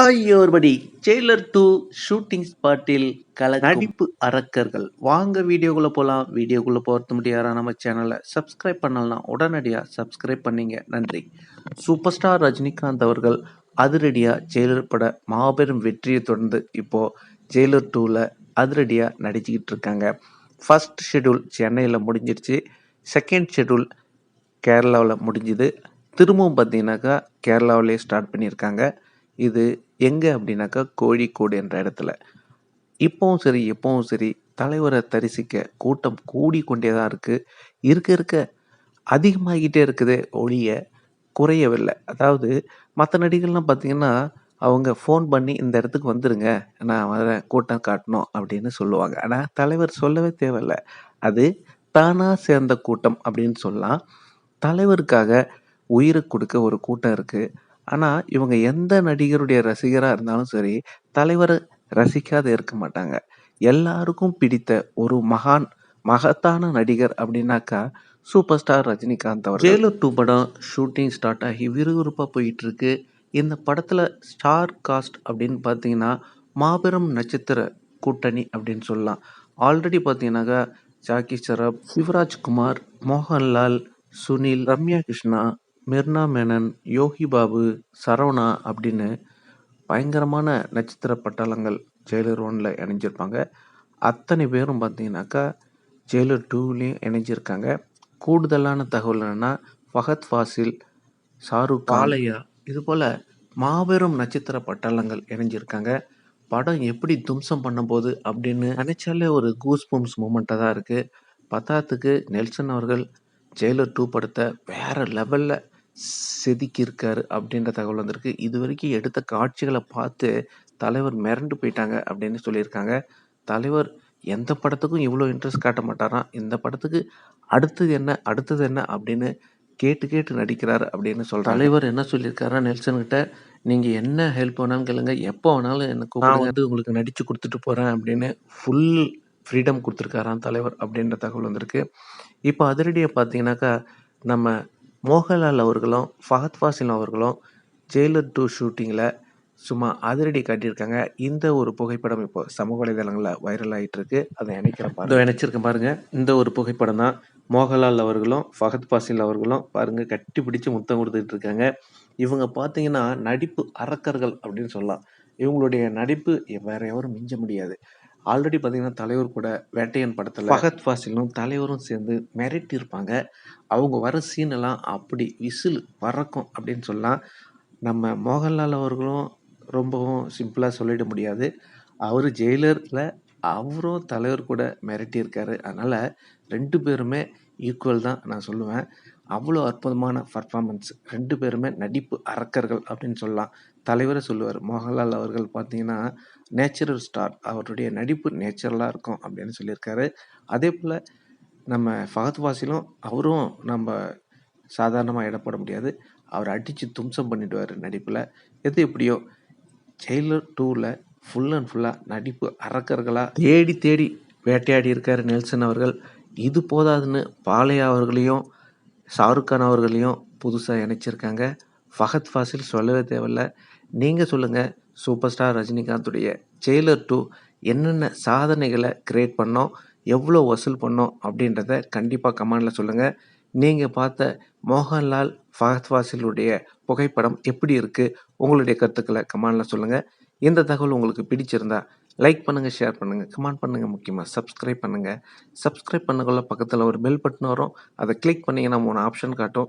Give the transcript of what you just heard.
ஆகியோர்படி Jailer two shooting ஸ்பாட்டில் கல நடிப்பு அரக்கர்கள். வாங்க வீடியோக்குள்ள போகலாம் வீடியோக்குள்ள போகிறது முடியாதா நம்ம சேனலை சப்ஸ்கிரைப் பண்ணலாம் உடனடியாக சப்ஸ்கிரைப் பண்ணீங்க. நன்றி. சூப்பர் ஸ்டார் ரஜினிகாந்த் அவர்கள் அதிரடியாக ஜெயிலர் பட மாபெரும் வெற்றியை தொடர்ந்து இப்போது ஜெயிலர் டூவில் அதிரடியாக நடிச்சுக்கிட்டு இருக்காங்க. ஃபர்ஸ்ட் ஷெட்யூல் சென்னையில் முடிஞ்சிருச்சு. செகண்ட் ஷெட்யூல் கேரளாவில் முடிஞ்சுது. திரும்பவும் பார்த்தீங்கன்னாக்கா கேரளாவிலே ஸ்டார்ட் பண்ணியிருக்காங்க. இது எங்கே அப்படின்னாக்கா கோழிக்கோடு என்ற இடத்துல. இப்போவும் சரி எப்பவும் சரி தலைவரை தரிசிக்க கூட்டம் கூடிக்கொண்டே தான் இருக்குது இருக்க இருக்க அதிகமாகிட்டே இருக்குது. ஒளிய குறையவில்லை. அதாவது மற்ற நடிகர்லாம் பார்த்தீங்கன்னா அவங்க ஃபோன் பண்ணி இந்த இடத்துக்கு வந்துடுங்க நான் வரேன் கூட்டம் காட்டணும். அப்படின்னு சொல்லுவாங்க. ஆனால் தலைவர் சொல்லவே தேவையில்ல. அது தானாக சேர்ந்த கூட்டம் அப்படின்னு சொல்லலாம். தலைவருக்காக உயிரை கொடுக்க ஒரு கூட்டம் இருக்குது ஆனால் இவங்க எந்த நடிகருடைய ரசிகராக இருந்தாலும் சரி தலைவரை ரசிக்காத இருக்க மாட்டாங்க. எல்லாருக்கும் பிடித்த ஒரு மகான் மகத்தான நடிகர் அப்படின்னாக்கா சூப்பர் ஸ்டார் ரஜினிகாந்த் அவர் ஜெயலர் டூ படம் ஷூட்டிங் ஸ்டார்ட் ஆகி விறுவிறுப்பாக போயிட்டுருக்கு. இந்த படத்தில் ஸ்டார் காஸ்ட் அப்படின்னு பார்த்தீங்கன்னா மாபெரும் நட்சத்திர கூட்டணி அப்படின்னு சொல்லலாம். ஆல்ரெடி பார்த்தீங்கன்னாக்கா ஜாக்கி சரப் சிவராஜ்குமார் மோகன்லால் சுனில் ரம்யா கிருஷ்ணா மிர்னா மேனன் யோகி பாபு சரவணா அப்படின்னு பயங்கரமான நட்சத்திர பட்டாளங்கள் ஜெயிலர் ஒன்ல இணைஞ்சிருப்பாங்க. அத்தனை பேரும் பார்த்தீங்கன்னாக்கா ஜெயிலர் டூலேயும் இணைஞ்சிருக்காங்க. கூடுதலான தகவல் என்னன்னா ஃபஹத் ஃபாசில் ஷாருக் காலையா இது போல மாபெரும் நட்சத்திர பட்டாளங்கள் இணைஞ்சிருக்காங்க. படம் எப்படி தும்சம் பண்ண போகுது அப்படின்னு நினைச்சாலே ஒரு கூஸ் பம்ஸ் மூமெண்ட்டாக தான் இருக்குது பத்தாத்துக்கு நெல்சன் அவர்கள் ஜெயிலர் டூ படத்தை வேற லெவலில் செதுக்கியிருக்காரு அப்படின்ற தகவல் வந்திருக்கு. இது வரைக்கும் எடுத்த காட்சிகளை பார்த்து தலைவர் மிரண்டு போயிட்டாங்க அப்படின்னு சொல்லியிருக்காங்க. தலைவர் எந்த படத்துக்கும் இவ்வளோ இன்ட்ரெஸ்ட் காட்ட மாட்டாராம் இந்த படத்துக்கு அடுத்தது என்ன அடுத்தது என்ன அப்படின்னு கேட்டு கேட்டு நடிக்கிறார் அப்படின்னு சொல்கிறார் தலைவர் என்ன சொல்லியிருக்காரா நெல்சன் கிட்ட நீங்கள் என்ன ஹெல்ப் வேணாலும் கேளுங்க. எப்போ வேணாலும் எனக்கு நான் வந்து உங்களுக்கு நடித்து கொடுத்துட்டு போகிறேன் அப்படின்னு ஃபுல் ஃப்ரீடம் கொடுத்துருக்காராம் தலைவர் அப்படின்ற தகவல் வந்திருக்கு. இப்போ அதிரடியை பார்த்தீங்கன்னாக்கா நம்ம மோகன்லால் அவர்களும் ஃபஹத் ஃபாசில் அவர்களும் ஜெயிலர் டூ ஷூட்டிங்கில் சும்மா அதிரடி காட்டியிருக்காங்க. இந்த ஒரு புகைப்படம் இப்போ சமூக வலைதளங்களில் வைரல் ஆகிட்டு இருக்கு அதை நினைக்கிறேன் அதை நினைச்சிருக்கேன் பாருங்க. இந்த ஒரு புகைப்படம் தான் மோகன்லால் அவர்களும் ஃபஹத் ஃபாசில் அவர்களும் பாருங்க கட்டி பிடிச்சி முத்தம் கொடுத்துட்டு இருக்காங்க. இவங்க பார்த்தீங்கன்னா நடிப்பு அரக்கர்கள் அப்படின்னு சொல்லலாம். இவங்களுடைய நடிப்பு வேற எவரும் மிஞ்ச முடியாது. ஆல்ரெடி பார்த்தீங்கன்னா தலைவர் கூட வேட்டையன் படத்தில் பகத் ஃபாசிலும் தலைவரும் சேர்ந்து மிரட்டி இருப்பாங்க அவங்க வர சீன் எல்லாம் அப்படி விசில் வரக்கும் அப்படின்னு சொல்லலாம் நம்ம மோகன்லால் அவர்களும் ரொம்பவும் சிம்பிளாக சொல்லிட முடியாது. அவர் ஜெயிலரில் அவரும் தலைவர் கூட மிரட்டியிருக்காரு. அதனால் ரெண்டு பேருமே ஈக்குவல் தான் நான் சொல்லுவேன். அவ்வளோ அற்புதமான பர்ஃபார்மன்ஸ் ரெண்டு பேருமே நடிப்பு அரக்கர்கள் அப்படின்னு சொல்லலாம். தலைவரை சொல்லுவார் மோகன்லால் அவர்கள் பார்த்தீங்கன்னா நேச்சுரல் ஸ்டார் அவருடைய நடிப்பு நேச்சுரலாக இருக்கும் அப்படின்னு சொல்லியிருக்காரு. அதே போல் நம்ம ஃபகத் வாசிலும் அவரும் நம்ம சாதாரணமாக இடப்பட முடியாது. அவர் அடித்து தும்சம் பண்ணிடுவார் நடிப்பில். எது எப்படியோ ஜெயிலர் டூவில் ஃபுல் அண்ட் ஃபுல்லாக நடிப்பு அரக்கர்களாக தேடி தேடி வேட்டையாடி இருக்கார் நெல்சன் அவர்கள். இது போதாதுன்னு பாலையா அவர்களையும் ஷாருக் கான் அவர்களையும் புதுசாக இணைச்சிருக்காங்க. ஃபஹத் ஃபாசில் சொல்லவே தேவையில்ல. நீங்கள் சொல்லுங்கள் சூப்பர் ஸ்டார் ரஜினிகாந்துடைய ஜெயிலர் டூ என்னென்ன சாதனைகளை கிரியேட் பண்ணோம் எவ்வளோ வசூல் பண்ணோம் அப்படின்றத கண்டிப்பாக கமெண்டில் சொல்லுங்கள் நீங்கள் பார்த்த மோகன்லால் ஃபஹத் ஃபாசிலுடைய புகைப்படம் எப்படி இருக்குது உங்களுடைய கருத்துக்களை கமெண்டில் சொல்லுங்கள் இந்த தகவல் உங்களுக்கு பிடிச்சிருந்தா லைக் பண்ணுங்கள் ஷேர் பண்ணுங்கள் கமெண்ட் பண்ணுங்கள் முக்கியமாக சப்ஸ்கிரைப் பண்ணுங்கள் சப்ஸ்கிரைப் பண்ணக்குள்ள பக்கத்தில் ஒரு பெல் பட்டன் வரும். அதை கிளிக் பண்ணிங்கன்னா மூணு ஆப்ஷன் காட்டும்.